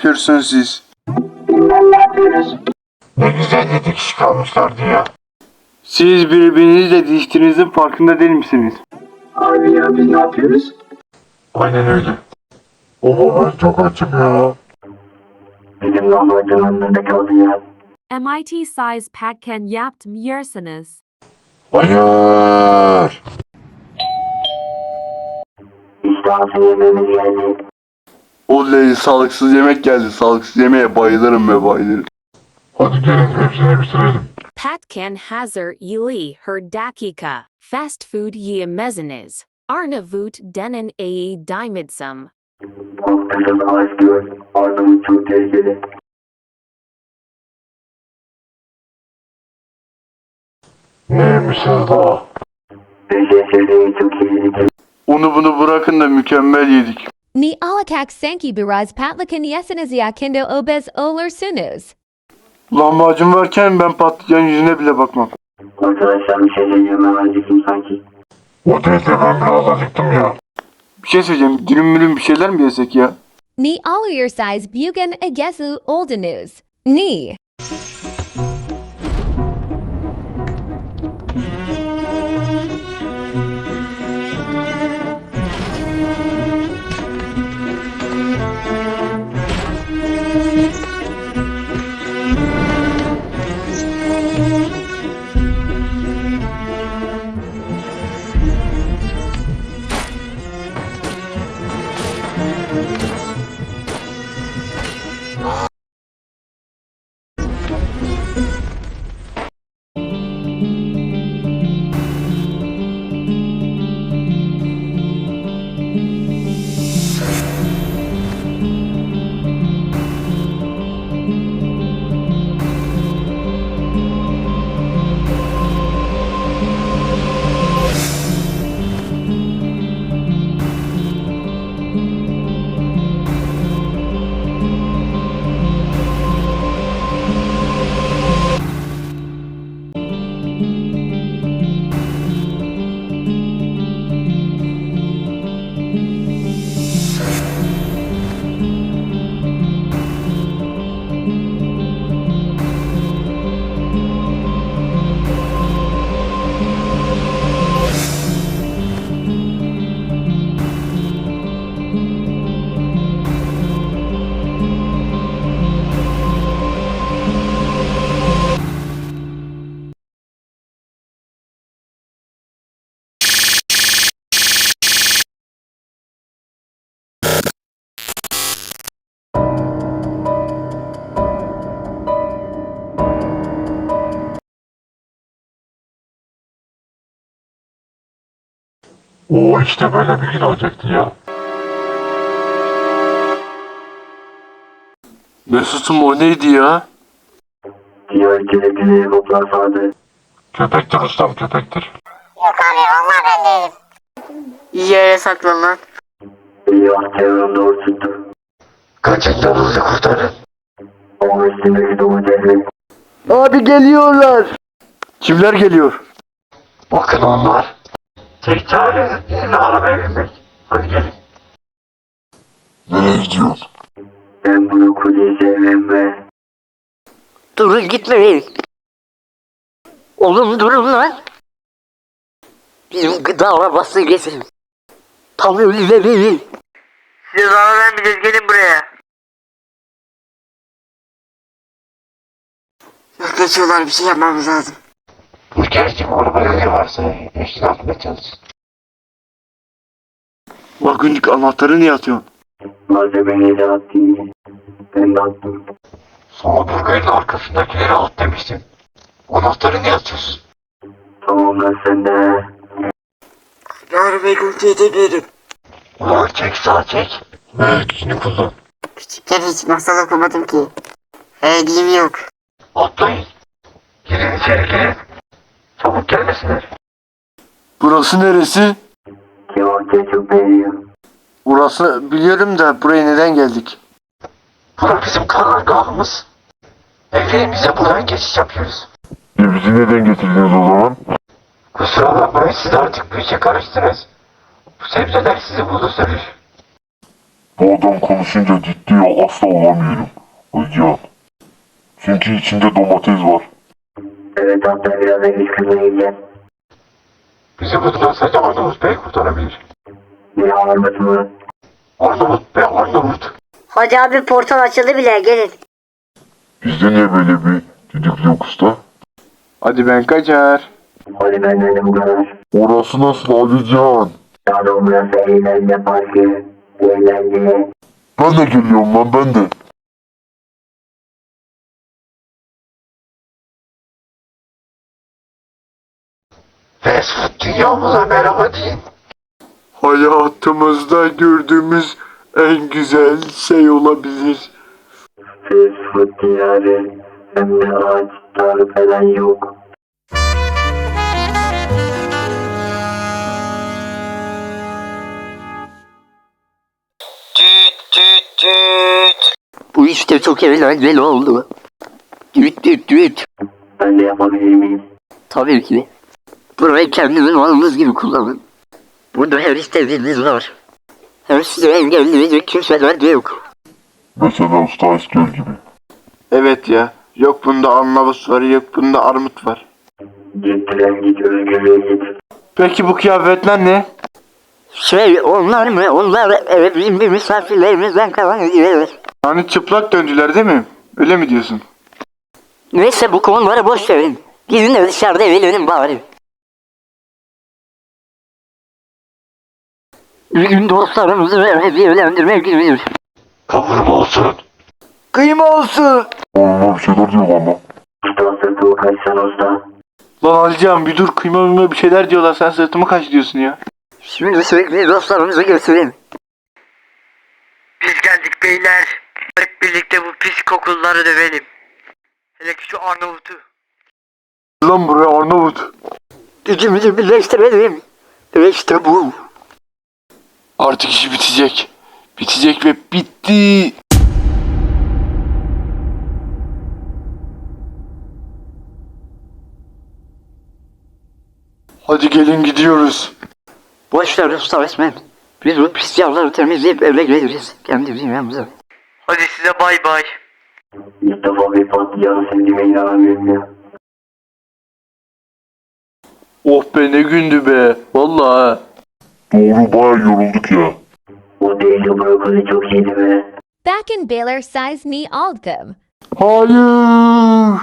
Ne yapıyorsunuz siz? Ne güzel yedi kişi kalmışlardı ya. Siz birbirinizle değiştiğinizin farkında değil misiniz? Abi ya biz ne yapıyoruz? Aynen öyle. Oha ben çok açım ya. Bizim normal dönemlerde kaldı ya. MIT size patken yaptım yersiniz. Hayır. İşte asıl yemeğimiz geldi. Oley sağlıksız yemek geldi. Sağlıksız yemeğe bayılırım ve bayılırım. Hadi gelin hepsini bitirelim. Patken hazır ili her dakika. Fast food ye mezeniz. Arnavut denen ae dimitsum. Hospital Iceberg. Arnavut. Neymişiz daha? Yedik. Onu bunu bırakın da mükemmel yedik. Ni alakak sanki biraz patlakan yesiniz yakinde obez olursunuz. Lahmacun varken ben patlıcan yüzüne bile bakmam. Arkadaşlar bir şey söyleyeceğim ben acıktım sanki. O değil de ben biraz acıktım ya. Bir şey söyleyeceğim. Dürüm mürüm bir şeyler mi yesek ya? Ni all your size bugan agesu oldinus. Ni. Oo işte böyle bir gün olacaktı ya. Mesut'um o neydi ya? Diğer kelepçeli helikopter sağdı. Köpektir ustam köpektir. İyi yere saklan lan. Eyvah terörün doğru tuttu. Kaçın yolunuzu kurtarın. Ama üstündeki dolu devlet. Abi geliyorlar. Kimler geliyor? Bakın onlar. Tek çare yeni arabaya binmek. Hadi gelin. Nereye gidiyorsun? Ben bunu kuleyi sevmem be. Durun gitmeyin. Oğlum durun lan. Bizim gıda arabası getirin. Tam ölüde değil. Size zarar vermeyeceğiz gelin buraya. Yaklaşıyorlar bir şey yapmamız lazım. Bu gerçek arabada ne varsa hepsini atmaya çalışın. Vagonluk anahtarı niye atıyorsun? Malzemeyi de attım. Ben de attım. Sonra burgerin arkasındakileri at demiştim. Anahtarı ne atıyorsun? Tamam lan sen de. Arabayı kontrol edebilirim. Ulan çek sağ çek. Ve gücünü kullan. Küçükken hiç masal okumadım ki. Eğdiğim yok. Atlayın. Girin içeri girin. Çabuk gelmesinler. Burası neresi? Çok beğeniyor. Burası biliyorum da buraya neden geldik? Bura bizim karargahımız. Evlerimize buradan geçiş yapıyoruz. E bizi neden getirdiniz o zaman? Kusura bakmayın siz artık bu işe karıştınız. Bu sebzeler sizi bulursunuz. Bu adam konuşunca ciddiye asla olamıyorum. Hocam. Çünkü içinde domates var. Evet hatta birazdan güç kullanacağım. Bizi sadece Arnavut Bey kurtarabilir. Bir ağırlık mı? Arnavut Bey Arnavut. Hadi abi portal açıldı bile gelin. Bizde niye böyle bir düdüklü yok usta? Hadi ben kaçar. Hadi benden de bu kadar. Orası nasıl Alican? Daha da burası eğlence parkı. Eğlence. Ben de geliyorum lan ben de. Fast food dünyamıza merhaba deyin. Hayatımızda gördüğümüz en güzel şey olabilir. Fast food diyarı. Hem de ağaçlar falan yok. Düt düt düt. Bu işte çok eğlenceli oldu. Düt düt düt. Ben de yapabilir miyim? Tabii ki. Burayı kendiniz malınız gibi kullanın. Burada her istediğiniz var. Hem sizi engelleyecek kimseler de yok. Mesela usta Asker gibi. Evet ya. Yok bunda Arnavut var, yok bunda armut var. Gittiren git özgürlüğe git. Peki bu kıyafetler ne? Şey onlar mı? Onlar evet bizim bir misafirlerimizden kalan hediyeler. Yani çıplak döndüler değil mi? Öyle mi diyorsun? Neyse bu konuları boş verin. Gidin de dışarıda eğlenin bari. Gün dostlarımızı hediyelendirmek gibidir. Kavurma olsun. Kıyma olsun. Onlar bir şeyler diyor usta. Lan Alican bir dur kıyma mıyma bir şeyler diyorlar sen sırtımı kaç diyorsun ya. Şimdi sürekli dostlarımızı götüreyim. Biz geldik beyler. Hep birlikte bu pis kokulları dövelim. Hele ki şu Arnavut'u. Lan buraya Arnavut. Gücümüzü birleştirelim. Ve işte bu. Artık işi bitecek. Bitecek ve bitti. Hadi gelin gidiyoruz. Boş ver usta resmen. Biz bu pis yavruları temizleyip eve geliriz. Kendi dünyamıza. Hadi size bay bay. İlk defa bir sevdiğime inanamıyorum ya. Oh be ne gündü be. Vallahi. Doğru baya yorulduk ya. O değil de brokoli çok iyiydi be. Back in Baylor size me aldım. Hayır.